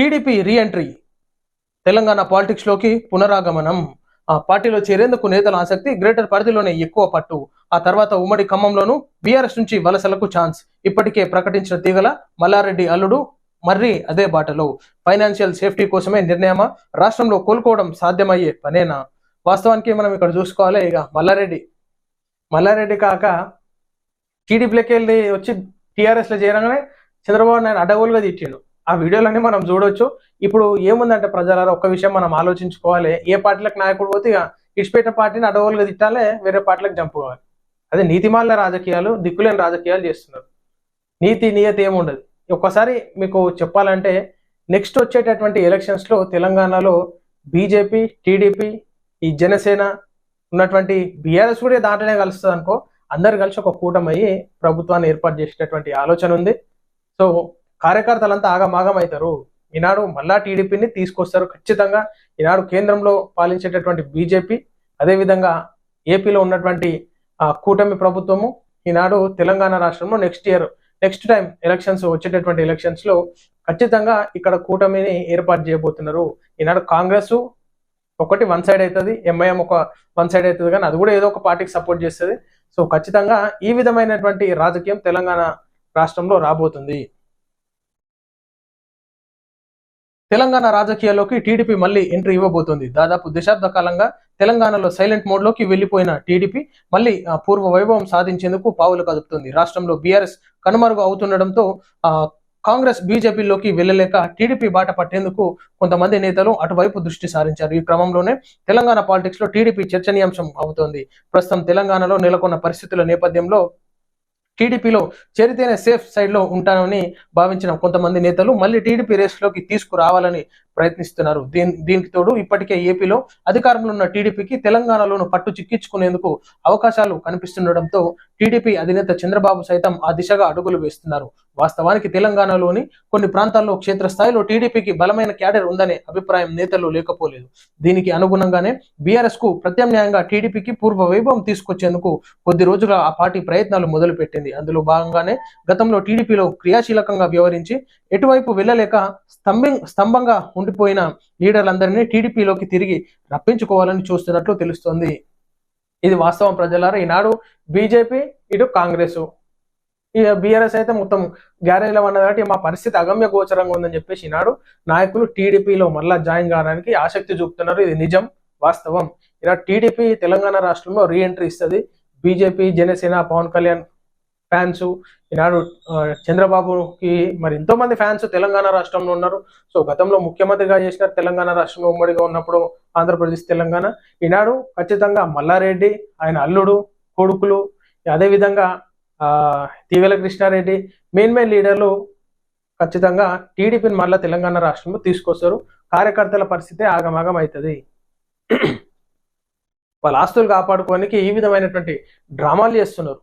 TDP reentry. Telangana పాలిటిక్స్లోకి పునరాగమనం. ఆ పార్టీలో చేరేందుకు నేతల ఆసక్తి గ్రేటర్ పరిధిలోనే ఎక్కువ పట్టు. ఆ తర్వాత ఉమ్మడి ఖమ్మంలోనూ బీఆర్ఎస్ నుంచి వలసలకు ఛాన్స్. ఇప్పటికే ప్రకటించిన తీగల మల్లారెడ్డి అల్లుడు మర్రి అదే బాటలో. ఫైనాన్షియల్ సేఫ్టీ కోసమే నిర్ణయమా? రాష్ట్రంలో కోలుకోవడం సాధ్యమయ్యే పనేనా? వాస్తవానికి మనం ఇక్కడ చూసుకోవాలి ఇక మల్లారెడ్డి. మల్లారెడ్డి కాక టీడీపీలోకి వెళ్ళి వచ్చి టీఆర్ఎస్లో చేరగానే చంద్రబాబు నాయుడు అడవులుగా తిట్టిండు. ఆ వీడియోలన్నీ మనం చూడొచ్చు. ఇప్పుడు ఏముందంటే ప్రజలారా ఒక్క విషయం మనం ఆలోచించుకోవాలి. ఏ పార్టీలకు నాయకుడు పోతే ఇక పార్టీని అడవులుగా తిట్టాలి వేరే పార్టీలకు చంపుకోవాలి. అదే నీతిమాల రాజకీయాలు దిక్కులేని రాజకీయాలు చేస్తున్నారు. నీతి నియతి ఏముండదు. ఒక్కసారి మీకు చెప్పాలంటే నెక్స్ట్ వచ్చేటటువంటి ఎలక్షన్స్లో తెలంగాణలో బీజేపీ టీడీపీ ఈ జనసేన ఉన్నటువంటి బీఆర్ఎస్ కూడా దాంట్లోనే కలుస్తుంది అనుకో అందరు కలిసి ఒక కూటమయ్యి ప్రభుత్వాన్ని ఏర్పాటు చేసేటటువంటి ఆలోచన ఉంది. సో కార్యకర్తలంతా ఆగమాగం అవుతారు ఈనాడు మళ్ళా టీడీపీని తీసుకొస్తారు ఖచ్చితంగా. ఈనాడు కేంద్రంలో పాలించేటటువంటి బీజేపీ అదేవిధంగా ఏపీలో ఉన్నటువంటి కూటమి ప్రభుత్వము ఈనాడు తెలంగాణ రాష్ట్రంలో next year next time elections వచ్చేటటువంటి ఎలక్షన్స్లో ఖచ్చితంగా ఇక్కడ కూటమిని ఏర్పాటు చేయబోతున్నారు. ఈనాడు కాంగ్రెస్ ఒకటి వన్ సైడ్ అవుతుంది ఎంఐఎం ఒక వన్ సైడ్ అవుతుంది కానీ అది కూడా ఏదో ఒక పార్టీకి సపోర్ట్ చేస్తుంది. సో ఖచ్చితంగా ఈ విధమైనటువంటి రాజకీయం తెలంగాణ రాష్ట్రంలో రాబోతుంది. తెలంగాణ రాజకీయాల్లోకి టీడీపీ మళ్ళీ ఎంట్రీ ఇవ్వబోతోంది. దాదాపు దశాబ్ద కాలంగా తెలంగాణలో సైలెంట్ మోడ్లోకి వెళ్ళిపోయిన టీడీపీ మళ్ళీ పూర్వ వైభవం సాధించేందుకు పావులు కదుపుతుంది. రాష్ట్రంలో బీఆర్ఎస్ కనుమరుగు అవుతుండడంతో ఆ, కాంగ్రెస్ బీజేపీలోకి వెళ్ళలేక టీడీపీ బాట పట్టేందుకు కొంతమంది నేతలు అటువైపు దృష్టి సారించారు. ఈ క్రమంలోనే తెలంగాణ పాలిటిక్స్లో టీడీపీ చర్చనీయాంశం అవుతోంది. ప్రస్తుతం తెలంగాణలో నెలకొన్న పరిస్థితుల నేపథ్యంలో టీడీపీలో చేరితేనే సేఫ్ సైడ్లో ఉంటానని భావించిన కొంతమంది నేతలు మళ్ళీ టీడీపీ రేస్లోకి తీసుకురావాలని ప్రయత్నిస్తున్నారు. దీని దీనికి తోడు ఇప్పటికే ఏపీలో అధికారంలో ఉన్న టీడీపీకి తెలంగాణలోను పట్టు చిక్కించుకునేందుకు అవకాశాలు కనిపిస్తుండటంతో టీడీపీ అధినేత చంద్రబాబు సైతం ఆ దిశగా అడుగులు వేస్తున్నారు. వాస్తవానికి తెలంగాణలోని కొన్ని ప్రాంతాల్లో క్షేత్రస్థాయిలో టీడీపీకి బలమైన క్యాడర్ ఉందనే అభిప్రాయం నేతలు లేకపోలేదు. దీనికి అనుగుణంగానే బీఆర్ఎస్కు ప్రత్యామ్నాయంగా టీడీపీకి పూర్వ వైభవం తీసుకొచ్చేందుకు కొద్ది రోజులుగా ఆ పార్టీ ప్రయత్నాలు మొదలుపెట్టింది. అందులో భాగంగానే గతంలో టీడీపీలో క్రియాశీలకంగా వ్యవహరించి ఎటువైపు వెళ్ళలేక స్తంభంగా ఉండిపోయిన లీడర్లందరినీ టీడీపీలోకి తిరిగి రప్పించుకోవాలని చూస్తున్నట్లు తెలుస్తోంది. ఇది వాస్తవం ప్రజలారా. ఈనాడు బీజేపీ ఇటు కాంగ్రెస్. ఇక బీఆర్ఎస్ అయితే మొత్తం గ్యారేజ్లో ఉన్నదంటే మా పరిస్థితి అగమ్య గోచరంగా ఉందని చెప్పేసి ఈనాడు నాయకులు టీడీపీలో మళ్ళా జాయిన్ కావడానికి ఆసక్తి చూపుతున్నారు. ఇది నిజం వాస్తవం. ఇలా టీడీపీ తెలంగాణ రాష్ట్రంలో రీఎంట్రీ ఇస్తుంది బీజేపీ జనసేన పవన్ కళ్యాణ్ ఫ్యాన్స్. ఈనాడు చంద్రబాబుకి మరి ఎంతో మంది ఫ్యాన్స్ తెలంగాణ రాష్ట్రంలో ఉన్నారు. సో గతంలో ముఖ్యమంత్రిగా చేసిన తెలంగాణ రాష్ట్రంలో ఉమ్మడిగా ఉన్నప్పుడు ఆంధ్రప్రదేశ్ తెలంగాణ. ఈనాడు ఖచ్చితంగా మల్లారెడ్డి ఆయన అల్లుడు కొడుకులు అదేవిధంగా ఆ కృష్ణారెడ్డి మెయిన్ మెయిన్ లీడర్లు ఖచ్చితంగా టీడీపీని మళ్ళా తెలంగాణ రాష్ట్రంలో తీసుకొస్తారు. కార్యకర్తల పరిస్థితి ఆగమాగం అవుతుంది వాళ్ళ ఆస్తులు కాపాడుకోవడానికి ఈ విధమైనటువంటి డ్రామాలు చేస్తున్నారు.